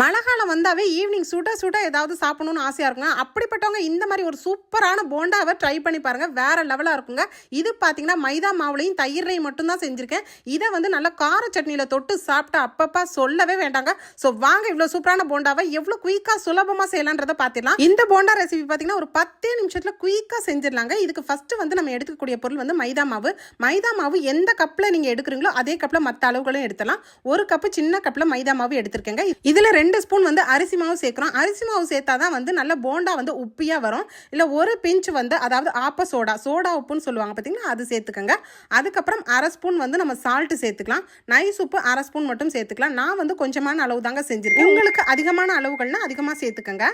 மழை காலம் வந்தாவே ஈவினிங் சூட்டாக சூட்டாக ஏதாவது சாப்பிடணும்னு ஆசையாக இருக்குங்க. அப்படிப்பட்டவங்க இந்த மாதிரி ஒரு சூப்பரான போண்டாவை ட்ரை பண்ணி பாருங்கள் வேறு லெவலாக இருக்குங்க. இது பார்த்தீங்கன்னா மைதா மாவுலையும் தயிரையும் மட்டும்தான் செஞ்சுருக்கேன். இதை வந்து நல்லா கார சட்னியில் தொட்டு சாப்பிட்டா அப்பப்பா சொல்லவே வேண்டாங்க. ஸோ வாங்க இவ்வளோ சூப்பரான போண்டாவை எவ்வளோ குயிக்காக சுலபமாக செய்யலான்றதை பார்த்துடலாம் இந்த போண்டா ரெசிபி பார்த்தீங்கன்னா ஒரு பத்தே நிமிஷத்தில் குயிக்காக செஞ்சிடலாங்க. இதுக்கு ஃபஸ்ட்டு வந்து நம்ம எடுக்கக்கூடிய பொருள் வந்து மைதா மாவு. மைதா மாவு எந்த கப்பில் நீங்கள் எடுக்கிறீங்களோ அதே கப்பில் மற்ற அளவுகளும் எடுத்தலாம் ஒரு கப்பு சின்ன கப்பில் மைதா மாவு எடுத்திருக்கேங்க. இதில் ரெண்டு ஸ்பூன் வந்து அரிசி மாவு சேர்க்குறோம். அரிசி மாவு சேர்த்தா தான் வந்து நல்ல போண்டா வந்து உப்பியாக வரும். இல்லை ஒரு பிஞ்ச் வந்து அதாவது ஆப்ப சோடா சோடா உப்புன்னு சொல்லுவாங்க பார்த்தீங்களா அது சேர்த்துக்கோங்க. அதுக்கப்புறம் அரை ஸ்பூன் வந்து நம்ம சால்ட்டு சேர்த்துக்கலாம். நைஸ் உப்பு அரை ஸ்பூன் மட்டும் சேர்த்துக்கலாம். நான் வந்து கொஞ்சமான அளவு தாங்க செஞ்சுருக்கேன் உங்களுக்கு அதிகமான அளவுகள்னா அதிகமாக சேர்த்துக்கோங்க.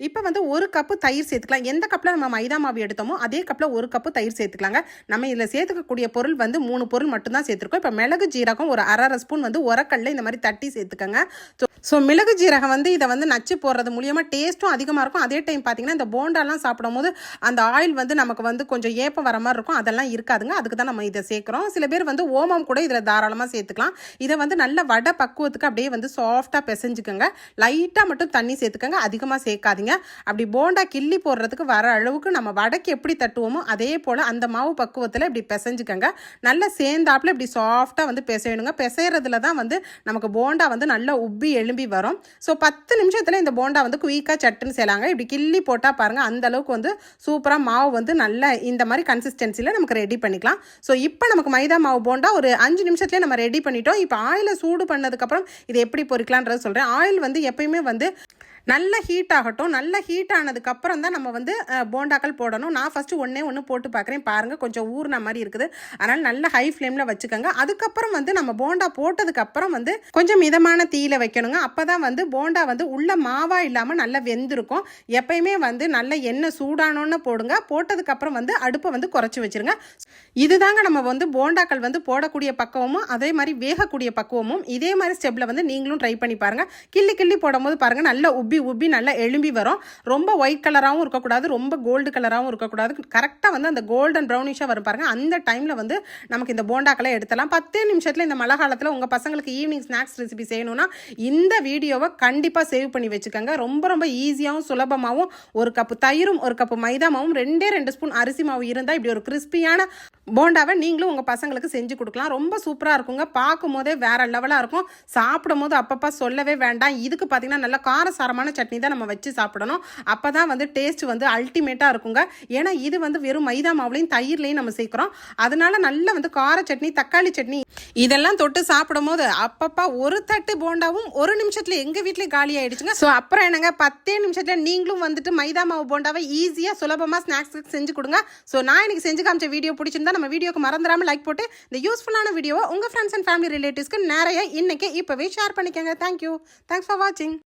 இப்போ வந்து ஒரு கப்பு தயிர் சேர்த்துக்கலாம். எந்த கப்பில் நம்ம மைதா மாவு எடுத்தோமோ அதே கப்பில் ஒரு கப்பு தயிர் சேர்த்துக்கலாங்க. நம்ம இதில் சேர்த்துக்கக்கூடிய பொருள் வந்து மூணு பொருள் மட்டும்தான் சேர்த்துருக்கோம். இப்போ மிளகு ஜீரகம் ஒரு அரை அரை ஸ்பூன் வந்து உரக்கல்ல இந்த மாதிரி தட்டி சேர்த்துக்கோங்க. ஸோ ஸோ மிளகு ஜீரகம் வந்து இதை வந்து நச்சு போடுறது மூலியமாக டேஸ்ட்டும் அதிகமாக இருக்கும். அதே டைம் பார்த்தீங்கன்னா இந்த போண்டாலாம் சாப்பிடும்போது அந்த ஆயில் வந்து நமக்கு வந்து கொஞ்சம் ஏப்பம் வர மாதிரி இருக்கும். அதெல்லாம் இருக்காதுங்க. அதுக்கு தான் நம்ம இதை சேர்க்குறோம். சில பேர் வந்து ஓமம் கூட இதில் தாராளமாக சேர்த்துக்கலாம். இதை வந்து நல்ல வடை பக்குவத்துக்கு அப்படியே வந்து சாஃப்டாக பிசைஞ்சுக்கோங்க. லைட்டாக மட்டும் தண்ணி சேர்த்துக்கோங்க. அதிகமாக சேர்க்காதீங்க. அப்படி போண்டா கிள்ளி போடுறதுக்கு வர அளவுக்கு நம்ம வடைக்கு எப்படி தட்டுவோமோ அதே போல் அந்த மாவு பக்குவத்தில் இப்படி பிசைஞ்சுக்கோங்க. நல்லா சேர்ந்தாப்புல இப்படி சாஃப்டாக வந்து பிசையணுங்க. பிசைறதுல தான் வந்து நமக்கு போண்டா வந்து நல்லா உப்பி எழும்பி வரும். ஸோ பத்து நிமிஷத்தில் இந்த போண்டா வந்து குயிக்காக சட்டுன்னு செய்யலாங்க. இப்படி கிள்ளி போட்டால் பாருங்கள் அந்த அளவுக்கு வந்து சூப்பராக மாவு வந்து நல்லா இந்த மாதிரி கன்சிஸ்டன்சியில் நமக்கு ரெடி பண்ணிக்கலாம். ஸோ இப்போ நமக்கு மைதா மாவு போண்டா ஒரு அஞ்சு நிமிஷத்துலேயே நம்ம ரெடி பண்ணிட்டோம். இப்போ ஆயிலை சூடு பண்ணதுக்கப்புறம் இது எப்படி பொறிக்கலான்றது சொல்கிறேன் ஆயில் வந்து எப்பயுமே வந்து நல்ல ஹீட் ஆகட்டும் நல்ல ஹீட் ஆனதுக்கப்புறம் தான் நம்ம வந்து போண்டாக்கள் போடணும். நான் ஃபஸ்ட்டு ஒன்றே ஒன்று போட்டு பார்க்குறேன். பாருங்கள் கொஞ்சம் ஊறின மாதிரி இருக்குது. அதனால் நல்ல ஹை ஃப்ளேமில் வச்சுக்கோங்க. அதுக்கப்புறம் வந்து நம்ம போண்டா போட்டதுக்கப்புறம் வந்து கொஞ்சம் மிதமான தீயில வைக்கணுங்க. அப்போ தான் வந்து போண்டா வந்து உள்ள மாவா இல்லாமல் நல்லா வெந்திருக்கும். எப்பயுமே வந்து நல்ல எண்ணெய் சூடானோன்னு போடுங்க. போட்டதுக்கப்புறம் வந்து அடுப்பை வந்து குறைச்சி வச்சிருங்க. இதுதாங்க நம்ம வந்து போண்டாக்கள் வந்து போடக்கூடிய பக்குவமும் அதே மாதிரி வேகக்கூடிய பக்குவமும். இதே மாதிரி ஸ்டெப்பில் வந்து நீங்களும் ட்ரை பண்ணி பாருங்கள் கிள்ளி கிள்ளி போடும்போது பாருங்கள் நல்லா உப்பி உப்பி நல்லா எழும்பி வரும். ரொம்ப ஒயிட் கலராகவும் இருக்கக்கூடாது ரொம்ப கோல்டு கலராகவும் இருக்கக்கூடாது. கரெக்டாக வந்து அந்த கோல்டன் ப்ரௌனிஷாக வரும் பாருங்கள் அந்த டைமில் வந்து நமக்கு இந்த போண்டாக்களை எடுத்தலாம் பத்தே நிமிஷத்தில் இந்த மழை காலத்தில் உங்கள் பசங்களுக்கு ஈவினிங் ஸ்நாக்ஸ் ரெசிபி செய்யணும்னா இந்த வீடியோவை கண்டிப்பாக சேவ் பண்ணி வச்சுக்கோங்க. ரொம்ப ரொம்ப ஈஸியாகவும் சுலபமாகவும் ஒரு கப்பு தயிரும் ஒரு கப்பு மைதா மாவும் ரெண்டே ரெண்டு ஸ்பூன் அரிசி மாவு இருந்தால் இப்படி ஒரு கிறிஸ்பியான போண்டாவை நீங்களும் உங்கள் பசங்களுக்கு செஞ்சு கொடுக்கலாம். ரொம்ப சூப்பராக இருக்குங்க. பார்க்கும் போதே வேறு லெவலாக இருக்கும். சாப்பிடும் போது அப்பப்போ சொல்லவே வேண்டாம். இதுக்கு பார்த்தீங்கன்னா நல்ல காரசாரமான சட்னி தான் நம்ம வச்சு சாப்பிடணும். அப்போ தான் வந்து டேஸ்ட் வந்து அல்டிமேட்டாக இருக்குங்க. ஏன்னா இது வந்து வெறும் மைதா மாவுலையும் தயிர்லையும் நம்ம சேர்க்குறோம். அதனால நல்ல வந்து கார சட்னி தக்காளி சட்னி இதெல்லாம் தொட்டு சாப்பிடும் போது அப்பப்பா ஒரு தட்டு போண்டாவும் ஒரு நிமிஷத்தில் எங்கள் வீட்லயும் காலி ஆயிடுச்சுங்க. ஸோ அப்புறம் என்னங்க? பத்தே நிமிஷத்தில் நீங்களும் வந்துட்டு மைதா மாவு போண்டாவை ஈஸியாக சுலபமாக ஸ்நாக்ஸ் செஞ்சு கொடுங்க. ஸோ நான் இன்னைக்கு செஞ்சு காமிச்ச வீடியோ பிடிச்சிருந்தா நம்ம வீடியோக்கு மறந்துடாம லைக் போட்டு இந்த யூஸ்ஃபுல்லான வீடியோவை உங்கள் ஃப்ரெண்ட்ஸ் அண்ட் ஃபேமிலி ரிலேட்டிவ்ஸ்க்கு நிறைய இன்னைக்கு இப்போவே ஷேர் பண்ணிக்கோங்க. தேங்க்யூ தேங்க்ஸ் ஃபார் வாட்சிங்